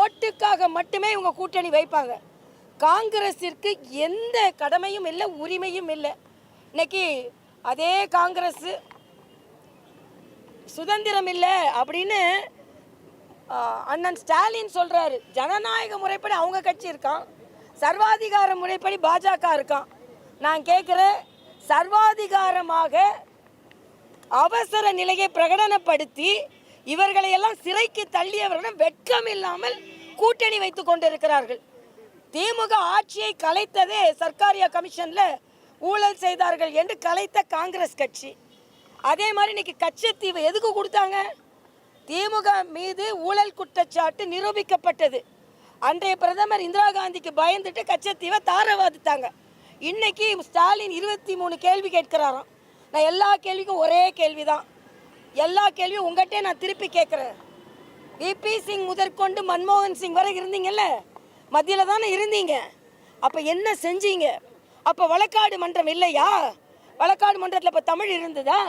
ஓட்டுக்காக மட்டுமே இவங்க கூட்டணி வைப்பாங்க. காங்கிரஸிற்கு எந்த கடமையும் இல்லை உரிமையும் இல்லை. இன்னைக்கு அதே காங்கிரஸ் சுதந்திரம் இல்லை அப்படின்னு அண்ணன் ஸ்டாலின் சொல்றாரு. ஜனநாயக முறைப்படி அவங்க கட்சி இருக்கான். சர்வாதிகார முறைப்படி பாஜக இருக்கான். நான் கேட்குறேன் சர்வாதிகாரமாக அவசர நிலையை பிரகடனப்படுத்தி இவர்களை எல்லாம் சிறைக்கு தள்ளியவர்களிடம் வெட்கம் இல்லாமல் கூட்டணி வைத்துக் கொண்டிருக்கிறார்கள். திமுக ஆட்சியை கலைத்ததே சர்க்காரியா கமிஷன்ல ஊழல் செய்தார்கள் என்று கலைத்த காங்கிரஸ் கட்சி. அதே மாதிரி இன்னைக்கு கச்சத்தீவு எதுக்கு கொடுத்தாங்க? திமுக மீது ஊழல் குற்றச்சாட்டு நிரூபிக்கப்பட்டது. அன்றைய பிரதமர் இந்திரா காந்திக்கு பயந்துட்டு கச்சத்தீவை தாரவாதித்தாங்க. இன்னைக்கு ஸ்டாலின் இருபத்தி மூணு கேள்வி கேட்கிறாராம். நான் எல்லா கேள்விக்கும் ஒரே கேள்விதான். எல்லா கேள்வியும் உங்கள்கிட்டே நான் திருப்பி கேட்குறேன். விபி சிங் முதற்கொண்டு மன்மோகன் சிங் வரை இருந்தீங்கல்ல? மத்தியில் தானே இருந்தீங்க. அப்போ என்ன செஞ்சீங்க? அப்போ வழக்காடு மன்றம் இல்லையா? வழக்காடு மன்றத்தில் இப்போ தமிழ் இருந்ததா?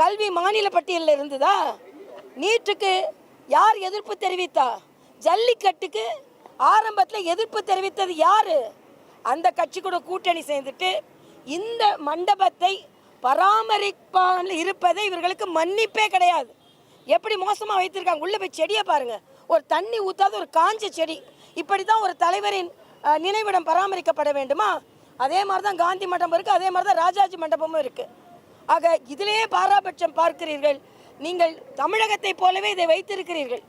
கல்வி மாநில பட்டியலில் இருந்ததா? நீட்டுக்கு யார் எதிர்ப்பு தெரிவித்தா? ஜல்லிக்கட்டுக்கு ஆரம்பத்தில் எதிர்ப்பு தெரிவித்தது யார்? அந்த கட்சி கூட கூட்டணி சேர்ந்துட்டு இந்த மண்டபத்தை பராமரிப்பாமல் இருப்பதை இவர்களுக்கு மன்னிப்பே கிடையாது. எப்படி மோசமாக வைத்திருக்காங்க? உள்ளே போய் செடியை பாருங்கள் ஒரு தண்ணி ஊற்றாத ஒரு காஞ்ச செடி. இப்படி தான் ஒரு தலைவரின் நினைவிடம் பராமரிக்கப்பட வேண்டுமா? அதே மாதிரி தான் காந்தி மண்டபம் இருக்குது அதே மாதிரி தான் ராஜாஜி மண்டபமும் இருக்குது ஆக இதிலேயே பாராபட்சம் பார்க்கிறீர்கள். நீங்கள் தமிழகத்தை போலவே இதை வைத்திருக்கிறீர்கள்.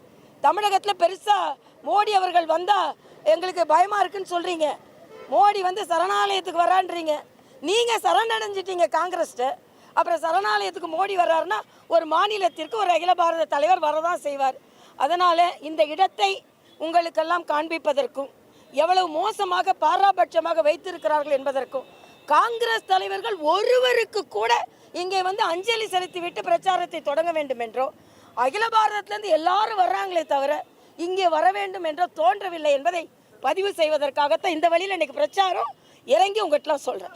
தமிழகத்தில் பெருசாக மோடி அவர்கள் வந்தால் எங்களுக்கு பயமாக இருக்குன்னு சொல்கிறீங்க மோடி வந்து சரணாலயத்துக்கு வரான்றீங்க. நீங்கள் சரணடைஞ்சிட்டீங்க காங்கிரஸ்ட்டு அப்புறம் சரணாலயத்துக்கு மோடி வர்றாருன்னா ஒரு மாநிலத்திற்கு ஒரு அகில பாரத தலைவர் வரதான் செய்வார். அதனால் இந்த இடத்தை உங்களுக்கெல்லாம் காண்பிப்பதற்கும் எவ்வளவு மோசமாக பாராபட்சமாக வைத்திருக்கிறார்கள் என்பதற்கும் காங்கிரஸ் தலைவர்கள் ஒருவருக்கு கூட இங்கே வந்து அஞ்சலி செலுத்திவிட்டு பிரச்சாரத்தை தொடங்க வேண்டும் என்றோ அகில பாரதத்திலேருந்து எல்லாரும் வர்றாங்களே தவிர இங்கே வர வேண்டும் என்றோ தோன்றவில்லை என்பதை பதிவு செய்வதற்காகத்தான் இந்த வழியில் இன்னைக்கு பிரச்சாரம் இறங்கி உங்கள்கிட்டலாம் சொல்கிறேன்